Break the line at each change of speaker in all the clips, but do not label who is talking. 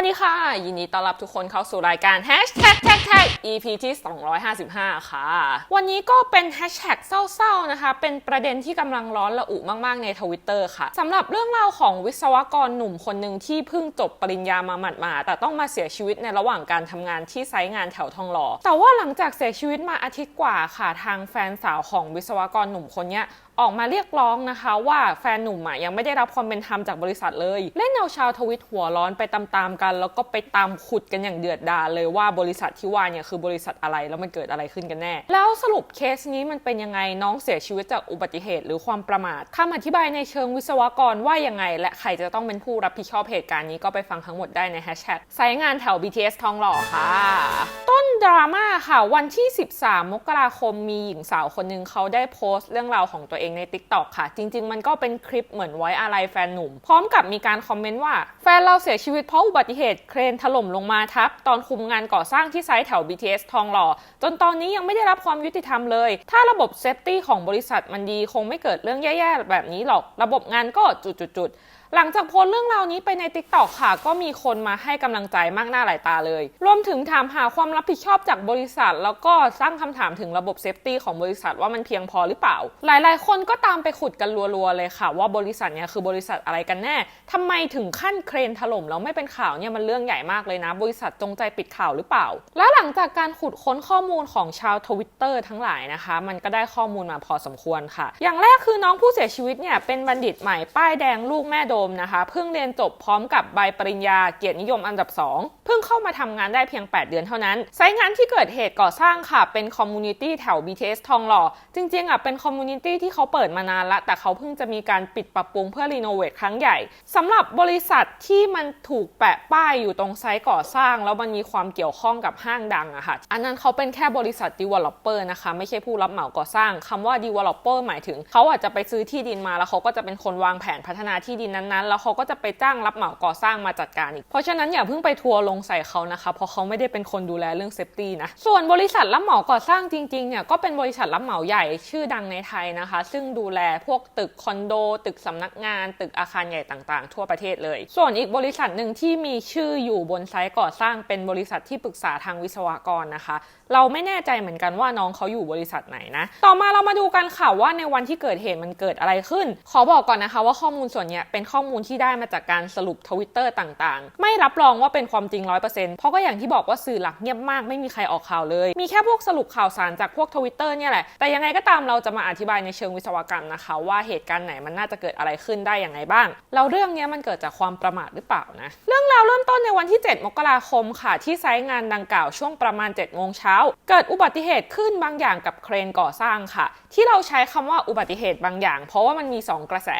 วัสดีค่ะ ยินดีต้อนรับทุกคนเข้าสู่รายการ Hashtag Tag Tag EP ที่ 255 ค่ะ วันนี้ก็เป็น Hashtag เศร้าๆนะคะ เป็นประเด็นที่กำลังร้อนระอุมากๆ ในทวิตเตอร์ค่ะสำหรับเรื่องราวของวิศวกรหนุ่มคนหนึ่งที่เพิ่งจบปริญญามาหมาดๆแต่ต้องมาเสียชีวิตในระหว่างการทำงานที่ไซต์งานแถวทองหล่อแต่ว่าหลังจากเสียชีวิตมาอาทิตย์กว่าค่ะทางแฟนสาวของวิศวกรหนุ่มคนนี้ ออกมาเรียกร้องนะคะว่าแฟนหนุ่มอะยังไม่ได้รับความเป็นธรรมจากบริษัทเลย เล่นเอาชาวทวิตหัวร้อนไปตามๆกัน แล้วก็ไปตามขุดกันอย่างเดือดดาลเลยว่าบริษัทที่ว่าเนี่ยคือบริษัทอะไรแล้วมันเกิดอะไรขึ้นกันแน่ แล้วสรุปเคสนี้มันเป็นยังไงน้องเสียชีวิตจากอุบัติเหตุหรือความประมาทคำอธิบายในเชิงวิศวกรว่ายังไง และใครจะต้องเป็นผู้รับผิดชอบเหตุการณ์นี้ก็ไปฟังทั้งหมดได้ในแฮชแท็กไซต์งานแถว BTS ทองหล่อค่ะ ต้นดราม่าค่ะวันที่ 13 มกราคมมีหญิงสาวคนหนึ่งเขาได้โพสต์เรื่องราวของตัวเองใน TikTok ค่ะ จริง ๆ มันก็เป็นคลิปเหมือนไว้อะไรแฟนหนุ่ม พร้อมกับมีการคอมเมนต์ว่า แฟนเราเสียชีวิตเพราะอุบัติเหตุเครนถล่มลงมาทับ ตอนคุมงานก่อสร้างที่ไซต์แถว BTS ทองหล่อ จนตอนนี้ยังไม่ได้รับความยุติธรรมเลย ถ้าระบบเซฟตี้ของบริษัทมันดีคงไม่เกิดเรื่องแย่ๆแบบนี้หรอก ระบบงานก็จุดๆ หลังจากโพสต์เรื่องราวนี้ไปใน t ิ k t o k ค่ะ ก็มีคนมาให้กำลังใจมากหน้าหลายตาเลย รวมถึงถามหาความรับผิดชอบจากบริษัท แล้วก็สร้างคำถามถึงระบบเซฟตี้ของบริษัทว่ามันเพียงพอหรือเปล่า หลายๆ คนก็ตามไปขุดกันรัวๆเลยค่ะ ว่าบริษัทเนี้ยคือบริษัทอะไรกันแน่ทำไมถึงขั้นเครนถล่มแล้วไม่เป็นข่าวเนี่ยมันเรื่องใหญ่มากเลยนะ บริษัทจงใจปิดข่าวหรือเปล่า และหลังจากการขุดค้นข้อมูลของชาวทวิตเตอร์ทั้งหลายนะคะ มันก็ได้ข้อมูลมาพอสมควรค่ะ อย่างแรกคือน้องผู้เสียชีวิตเนี่ยเป็นบัณฑิตใหม่ป้ายแดงลูกแม่โดมนะคะเพิ่งเรียนจบพร้อมกับใบปริญญาเกียรตินิยมอันดับ 2 เพิ่งเข้ามาทำงานได้เพียง 8 เดือนเท่านั้นไซต์งานที่เกิดเหตุก่อสร้างค่ะ เป็นคอมมูนิตี้แถว BTS ทองหล่อ จริงๆอะเป็นคอมมูนิตี้ที่เขาเปิดมานานละ แต่เขาเพิ่งจะมีการปิดปรับปรุงเพื่อรีโนเวทครั้งใหญ่สำหรับบริษัทที่มันถูกแปะป้ายอยู่ตรงไซต์ก่อสร้าง แล้วมันมีความเกี่ยวข้องกับห้างดังอะค่ะอันนั้นเขาเป็นแค่บริษัท developer นะคะไม่ใช่ผู้รับเหมาก่อสร้างคำว่า developer หมายถึง เขาอาจจะไปซื้อที่ดินมาแล้วเขาก็จะเป็นคนวางแผนพัฒนาที่ดินนั้นๆแล้วเขาก็จะไปจ้างรับเหมาก่อสร้างมาจัดการอีก เพราะฉะนั้นอย่าเพิ่งไปทัวร์ลงใส่เขานะคะ เพราะเขาไม่ได้เป็นคนดูแลเรื่องเซฟตี้นะ ส่วนบริษัทรับเหมาก่อสร้างจริงๆเนี่ยก็เป็นบริษัทรับเหมาใหญ่ชื่อดังในไทยนะคะ ซึ่งดูแลพวกตึกคอนโด ตึกสำนักงาน ตึกอาคารใหญ่ต่างๆ ทั่วประเทศเลย ส่วนอีกบริษัทหนึ่งที่มีชื่ออยู่บนไซต์ก่อสร้างเป็นบริษัทที่ปรึกษาทางวิศวกรนะคะ เราไม่แน่ใจเหมือนกันว่าน้องเขาอยู่บริษัทไหนนะ ต่อมาเรามาดูกันค่ะว่าในวันที่เกิดเหตุมันเกิดอะไรขึ้น ขอบอกก่อนนะคะว่าข้อมูลส่วนนี้เป็นข้อมูลที่ได้มาจากการสรุปทวิตเตอร์ต่างๆ ไม่รับรองว่าเป็นความจริง 100%เพราะก็อย่างที่บอกว่าสื่อหลักเงียบมากไม่มีใครออกข่าวเลย มีแค่พวกสรุปข่าวสารจากพวกทวิตเตอร์เนี่ยแหละ แต่ยังไงก็ตามเราจะมาอธิบายในเชิงวิศวกรรมนะคะ ว่าเหตุการณ์ไหนมันน่าจะเกิดอะไรขึ้นได้อย่างไรบ้างแล้วเรื่องนี้มันเกิดจากความประมาทหรือเปล่านะ เรื่องราวเริ่มต้นในวันที่ 7 มกราคมค่ะ ที่ไซต์งานดังกล่าวช่วงประมาณ7โมงเช้าเกิดอุบัติเหตุขึ้นบางอย่างกับเครนก่อสร้างค่ะ ที่เราใช้คำว่าอุบัติเหตุบางอย่าง เพราะว่ามันมี 2 กระแส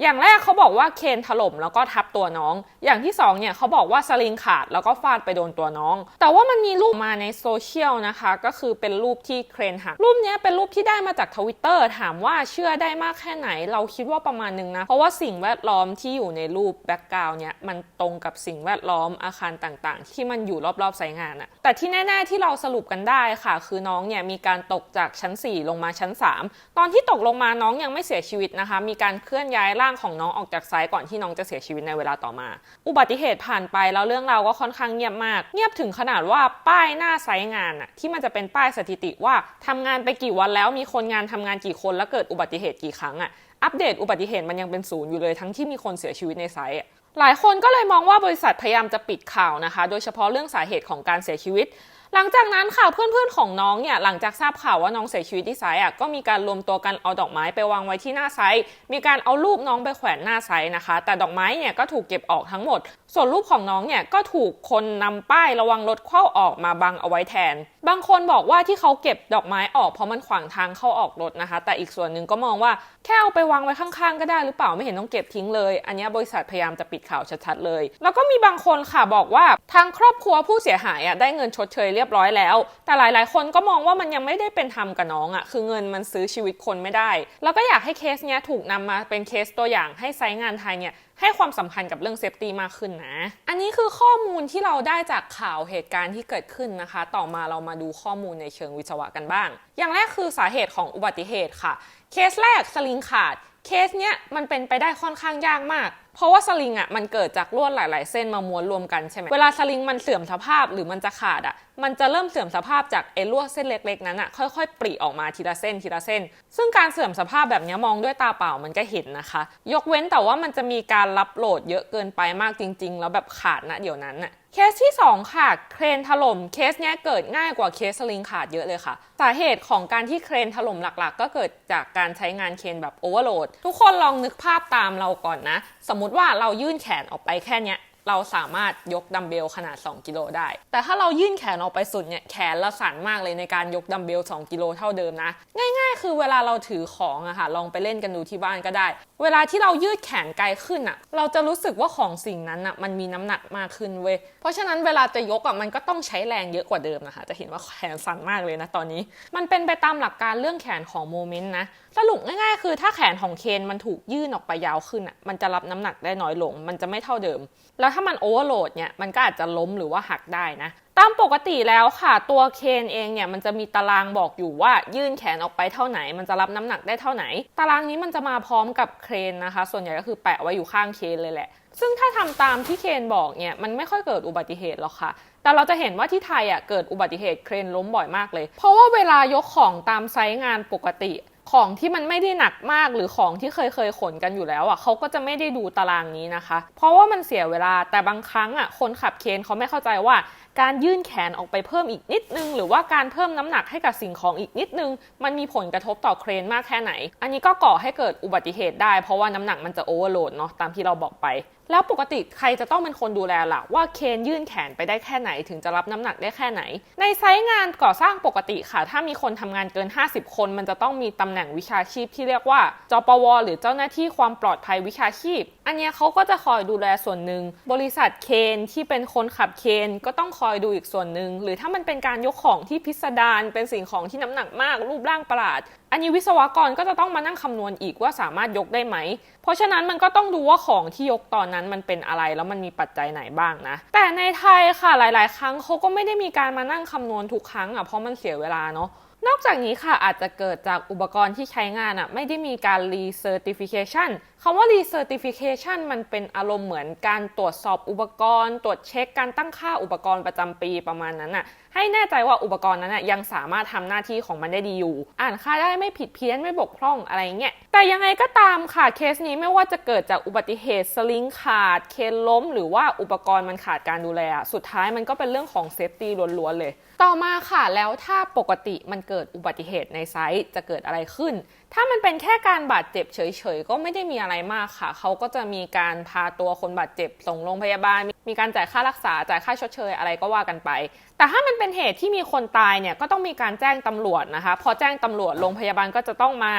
อย่างแรกเขาบอกว่าเคนถล่มแล้วก็ทับตัวน้อง อย่างที่2เนี่ยเขาบอกว่าสลิงขาดแล้วก็ฟาดไปโดนตัวน้อง แต่ว่ามันมีรูปมาในโซเชียลนะคะ ก็คือเป็นรูปที่เครนหัก รูปนี้เป็นรูปที่ได้มาจากทวิตเตอร์ถามว่าเชื่อได้มากแค่ไหน เราคิดว่าประมาณนึงนะ เพราะว่าสิ่งแวดล้อมที่อยู่ในรูปแบ็กกราวน์เนี่ยมันตรงกับสิ่งแวดล้อมอาคารต่างๆ ที่มันอยู่รอบๆไซต์งานอะแต่ที่แน่ๆที่เราสรุปกันได้ค่ะ คือน้องเนี่ยมีการตกจากชั้น 4 ลงมาชั้น 3 ตอนที่ตกลงมาน้องยังไม่เสียชีวิตนะคะ มีการเคลื่อนย้ายร่างของน้องออกจากไซต์ก่อนที่น้องจะเสียชีวิตในเวลาต่อมา อุบัติเหตุผ่านไปแล้วเรื่องราวก็ค่อนข้างเงียบมาก เงียบถึงขนาดว่าป้ายหน้าไซต์งานอะที่มันจะเป็นป้ายสถิติว่าทำงานไปกี่วันแล้วมีคนงานทำงานกี่คนแล้วเกิดอุบัติเหตุกี่ครั้งอะอัปเดตอุบัติเหตุมันยังเป็นศูนย์อยู่เลยทั้งที่มีคนเสียชีวิตในไซต์หลายคนก็เลยมองว่าบริษัทพยายามจะปิดข่าวนะคะ โดยเฉพาะเรื่องสาเหตุของการเสียชีวิต หลังจากนั้นค่ะเพื่อนๆของน้องเนี่ยหลังจากทราบข่าวว่าน้องเสียชีวิตที่ไซต์อะก็มีการรวมตัวกันเอาดอกไม้ไปวางไว้ที่หน้าไซต์มีการเอารูปน้องไปแขวนหน้าไซต์นะคะ แต่ดอกไม้เนี่ยก็ถูกเก็บออกทั้งหมด ส่วนรูปของน้องเนี่ยก็ถูกคนนำป้ายระวังรถเข้าออกมาบังเอาไว้แทน บางคนบอกว่าที่เขาเก็บดอกไม้ออกเพราะมันขวางทางเข้าออกรถนะคะ แต่อีกส่วนหนึ่งก็มองว่าแค่เอาไปวางไว้ข้างๆ ก็ได้หรือเปล่าไม่เห็นต้องเก็บทิ้งเลย อันนี้บริษัทพยายามจะปิดข่าวชัดๆเลย แล้วก็มีบางคนค่ะบอกว่าทางครอบครัวผู้เสียหายอะได้เงินชดเชยเรียียบร้อยแล้ว แต่หลาย ๆ คนก็มองว่ามันยังไม่ได้เป็นธรรมกับน้องอะคือเงินมันซื้อชีวิตคนไม่ได้ แล้วก็อยากให้เคสเนี้ยถูกนำมาเป็นเคสตัวอย่างให้ไซต์งานไทยเนี่ยให้ความสำคัญกับเรื่องเซฟตี้มากขึ้นนะ อันนี้คือข้อมูลที่เราได้จากข่าวเหตุการณ์ที่เกิดขึ้นนะคะ ต่อมาเรามาดูข้อมูลในเชิงวิศวะกันบ้าง อย่างแรกคือสาเหตุของอุบัติเหตุค่ะ เคสแรกสลิงขาด เคสเนี้ยมันเป็นไปได้ค่อนข้างยากมาก เพราะว่าสลิงอะมันเกิดจากลวดหลาย ๆ เส้นมาม้วนรวมกันใช่ไหมเวลาสลิงมันเสื่อมสภาพหรือมันจะขาดอะมันจะเริ่มเสื่อมสภาพจากไอ้ลวดเส้นเล็ก ๆ นั้นอะค่อย ๆ ปริออกมาทีละเส้นทีละเส้น ซึ่งการเสื่อมสภาพแบบนี้มองด้วยตาเปล่ามันก็เห็นนะคะ ยกเว้นแต่ว่ามันจะมีการรับโหลดเยอะเกินไปมากจริง ๆ แล้วแบบขาดนะเดี๋ยวนั้นน่ะเคสที่ 2 ค่ะ เครนถล่ม เคสเนี้ยเกิดง่ายกว่าเคสสลิงขาดเยอะเลยค่ะ สาเหตุของการที่เครนถล่มหลักๆ ก็เกิดจากการใช้งานเครนแบบโอเวอร์โหลด ทุกคนลองนึกภาพตามเราก่อนนะ สมมมติว่าเรายื่นแขนออกไปแค่เนี้ย เราสามารถยกดัมเบลขนาด 2 กิโลได้ แต่ถ้าเรายื่นแขนออกไปสุดเนี่ยแขนเราสั่นมากเลยในการยกดัมเบล 2 กิโลเท่าเดิมนะ ง่ายๆ คือเวลาเราถือของอะค่ะลองไปเล่นกันดูที่บ้านก็ได้ เวลาที่เรายืดแขนไกลขึ้นอะเราจะรู้สึกว่าของสิ่งนั้นอะมันมีน้ำหนักมากขึ้นเว้ยเพราะฉะนั้นเวลาจะยกอะมันก็ต้องใช้แรงเยอะกว่าเดิมนะคะ จะเห็นว่าแขนสั่นมากเลยนะตอนนี้ มันเป็นไปตามหลักการเรื่องแขนของโมเมนต์นะสรุปง่ายๆ คือถ้าแขนของเคนมันถูกยื่นออกไปยาวขึ้นอะมันจะรับน้ำหนักได้น้อยลง มันจะไม่เท่าเดิมแล้วถ้ามันโอเวอร์โหลดเนี่ยมันก็อาจจะล้มหรือว่าหักได้นะ ตามปกติแล้วค่ะตัวเคนเองเนี่ยมันจะมีตารางบอกอยู่ว่ายื่นแขนออกไปเท่าไหน มันจะรับน้ำหนักได้เท่าไหน ตารางนี้มันจะมาพร้อมกับเครนนะคะ ส่วนใหญ่ก็คือแปะไว้อยู่ข้างเคนเลยแหละ ซึ่งถ้าทำตามที่เคนบอกเนี่ยมันไม่ค่อยเกิดอุบัติเหตุหรอกค่ะแต่เราจะเห็นว่าที่ไทยอะเกิดอุบัติเหตุเครนล้มบ่อยมากเลย เพราะว่าเวลายกของตามไซต์งานปกติ ของที่มันไม่ได้หนักมากหรือของที่เคยเคยขนกันอยู่แล้วอะเขาก็จะไม่ได้ดูตารางนี้นะคะ เพราะว่ามันเสียเวลาแต่บางครั้งอะคนขับเคนเขาไม่เข้าใจว่า การยื่นแขนออกไปเพิ่มอีกนิดนึง หรือว่าการเพิ่มน้ำหนักให้กับสิ่งของอีกนิดนึง มันมีผลกระทบต่อเครนมากแค่ไหน อันนี้ก็ก่อให้เกิดอุบัติเหตุได้ เพราะว่าน้ำหนักมันจะโอเวอร์โหลดเนาะตามที่เราบอกไป แล้วปกติใครจะต้องเป็นคนดูแลล่ะ ว่าเคนยื่นแขนไปได้แค่ไหนถึงจะรับน้ำหนักได้แค่ไหน ในไซต์งานก่อสร้างปกติค่ะ ถ้ามีคนทำงานเกิน 50 คน มันจะต้องมีตำแหน่งวิชาชีพที่เรียกว่าจปว หรือเจ้าหน้าที่ความปลอดภัยวิชาชีพ อันเนี้ยเขาก็จะคอยดูแลส่วนหนึ่ง บริษัทเคนที่เป็นคนขับเคนก็ต้องคอยดูอีกส่วนหนึ่ง หรือถ้ามันเป็นการยกของที่พิสดารเป็นสิ่งของที่น้ำหนักมากรูปร่างประหลาด อันนี้วิศวกรก็จะต้องมานั่งคำนวณอีกว่าสามารถยกได้ไหม เพราะฉะนั้นมันก็ต้องดูว่าของที่ยกตอนนั้นมันเป็นอะไรแล้วมันมีปัจจัยไหนบ้างนะ แต่ในไทยค่ะหลาย ๆ ครั้งเขาก็ไม่ได้มีการมานั่งคำนวณทุกครั้งอะเพราะมันเสียเวลาเนาะ นอกจากนี้ค่ะอาจจะเกิดจากอุปกรณ์ที่ใช้งานอะไม่ได้มีการ recertification คำว่า recertification มันเป็นอารมณ์เหมือนการตรวจสอบอุปกรณ์ ตรวจเช็คการตั้งค่าอุปกรณ์ประจำปีประมาณนั้นน่ะให้แน่ใจว่าอุปกรณ์นั้นน่ะยังสามารถทำหน้าที่ของมันได้ดีอยู่ อ่านค่าได้ไม่ผิดเพี้ยนไม่บกพร่องอะไรเงี้ย แต่ยังไงก็ตามค่ะเคสนี้ไม่ว่าจะเกิดจากอุบัติเหตุสลิงขาด เคนล้ม หรือว่าอุปกรณ์มันขาดการดูแลอะสุดท้ายมันก็เป็นเรื่องของเซฟตี้ล้วนๆเลย ต่อมาค่ะแล้วถ้าปกติมันเกิดอุบัติเหตุในไซต์จะเกิดอะไรขึ้น ถ้ามันเป็นแค่การบาดเจ็บเฉยๆ ก็ไม่ได้มีอะไรมากค่ะ เขาก็จะมีการพาตัวคนบาดเจ็บส่งโรงพยาบาล มีการจ่ายค่ารักษาจ่ายค่าชดเชยอะไรก็ว่ากันไป แต่ถ้ามันเป็นเหตุที่มีคนตายเนี่ยก็ต้องมีการแจ้งตำรวจนะคะ พอแจ้งตำรวจโรงพยาบาลก็จะต้องมา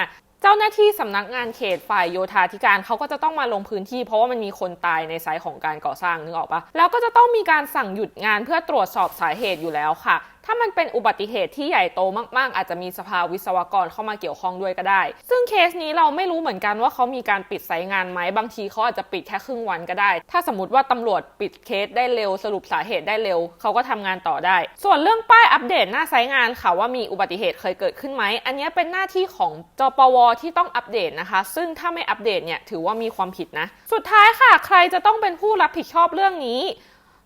เจ้าหน้าที่สำนักงานเขตฝ่ายโยธาธิการเขาก็จะต้องมาลงพื้นที่เพราะว่ามันมีคนตายในไซต์ของการก่อสร้างนึกออกปะแล้วก็จะต้องมีการสั่งหยุดงานเพื่อตรวจสอบสาเหตุอยู่แล้วค่ะ ถ้ามันเป็นอุบัติเหตุที่ใหญ่โตมาก ๆ อาจจะมีสภาวิศวกรเข้ามาเกี่ยวข้องด้วยก็ได้ ซึ่งเคสนี้เราไม่รู้เหมือนกันว่าเขามีการปิดไซต์งานไหมบางทีเขาอาจจะปิดแค่ครึ่งวันก็ได้ ถ้าสมมติว่าตำรวจปิดเคสได้เร็วสรุปสาเหตุได้เร็ว เขาก็ทำงานต่อได้ ส่วนเรื่องป้ายอัปเดตหน้าไซต์งานค่ะว่ามีอุบัติเหตุเคยเกิดขึ้นไหมอันนี้เป็นหน้าที่ของจปวที่ต้องอัปเดตนะคะ ซึ่งถ้าไม่อัปเดตเนี่ยถือว่ามีความผิดนะ สุดท้ายค่ะ ใครจะต้องเป็นผู้รับผิดชอบเรื่องนี้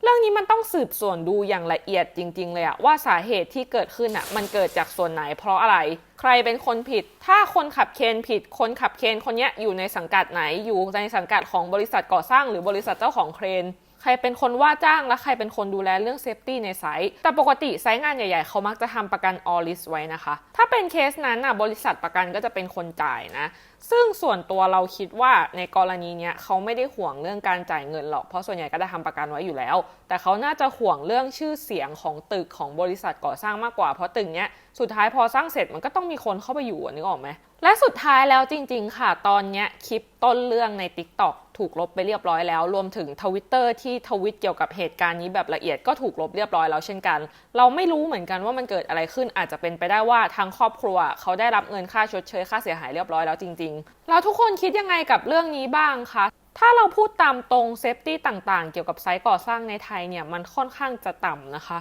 เรื่องนี้มันต้องสืบสวนดูอย่างละเอียดจริง ๆ เลยอะว่าสาเหตุที่เกิดขึ้นอะมันเกิดจากส่วนไหนเพราะอะไร ใครเป็นคนผิด ถ้าคนขับเคนผิด คนขับเคนคนนี้อยู่ในสังกัดไหนอยู่ในสังกัดของบริษัทก่อสร้าง หรือบริษัทเจ้าของเครน ใครเป็นคนว่าจ้างและใครเป็นคนดูแลเรื่องเซฟตี้ในไซต์แต่ปกติไซต์งานใหญ่ๆ เขามักจะทำประกัน all risk ไว้นะคะ ถ้าเป็นเคสนั้นน่ะบริษัทประกันก็จะเป็นคนจ่ายนะ ซึ่งส่วนตัวเราคิดว่าในกรณีเนี้ยเขาไม่ได้ห่วงเรื่องการจ่ายเงินหรอก เพราะส่วนใหญ่ก็จะทำประกันไว้อยู่แล้ว แต่เขาน่าจะห่วงเรื่องชื่อเสียงของตึกของบริษัทก่อสร้างมากกว่า เพราะตึกเนี้ยสุดท้ายพอสร้างเสร็จมันก็ต้องมีคนเข้าไปอยู่นึกออกไหมและสุดท้ายแล้วจริง ๆ ค่ะ ตอนเนี้ยคลิปต้นเรื่องใน TikTok ถูกลบไปเรียบร้อยแล้ว รวมถึงทวิตเตอร์ที่ทวิตเกี่ยวกับเหตุการณ์นี้แบบละเอียดก็ถูกลบเรียบร้อยแล้วเช่นกัน เราไม่รู้เหมือนกันว่ามันเกิดอะไรขึ้นอาจจะเป็นไปได้ว่าทางครอบครัว เขาได้รับเงินค่าชดเชยค่าเสียหายเรียบร้อยแล้วจริงๆแล้วทุกคนคิดยังไงกับเรื่องนี้บ้างคะถ้าเราพูดตามตรงเซฟตี้ต่างๆ เกี่ยวกับไซต์ก่อสร้างในไทยเนี่ยมันค่อนข้างจะต่ำนะคะ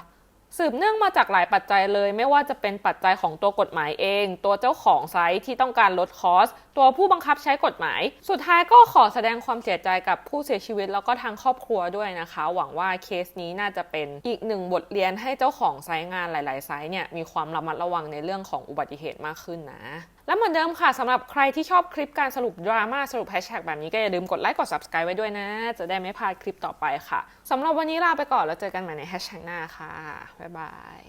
สืบเนื่องมาจากหลายปัจจัยเลย ไม่ว่าจะเป็นปัจจัยของตัวกฎหมายเอง ตัวเจ้าของไซต์ที่ต้องการลดคอสตัวผู้บังคับใช้กฎหมาย สุดท้ายก็ขอแสดงความเสียใจกับผู้เสียชีวิตแล้วก็ทางครอบครัวด้วยนะคะ หวังว่าเคสนี้น่าจะเป็นอีกหนึ่งบทเรียนให้เจ้าของไซต์งานหลาย ๆ ไซต์เนี่ยมีความระมัดระวังในเรื่องของอุบัติเหตุมากขึ้นนะ และเหมือนเดิมค่ะสำหรับใครที่ชอบคลิปการสรุปดราม่าสรุปแฮชแท็กแบบนี้ก็อย่าลืมกดไลค์กด subscribe ไว้ด้วยนะ จะได้ไม่พลาดคลิปต่อไปค่ะสำหรับวันนี้ลาไปก่อนแล้วเจอกันใหม่ในแฮชแท็กหน้าค่ะบ๊ายบาย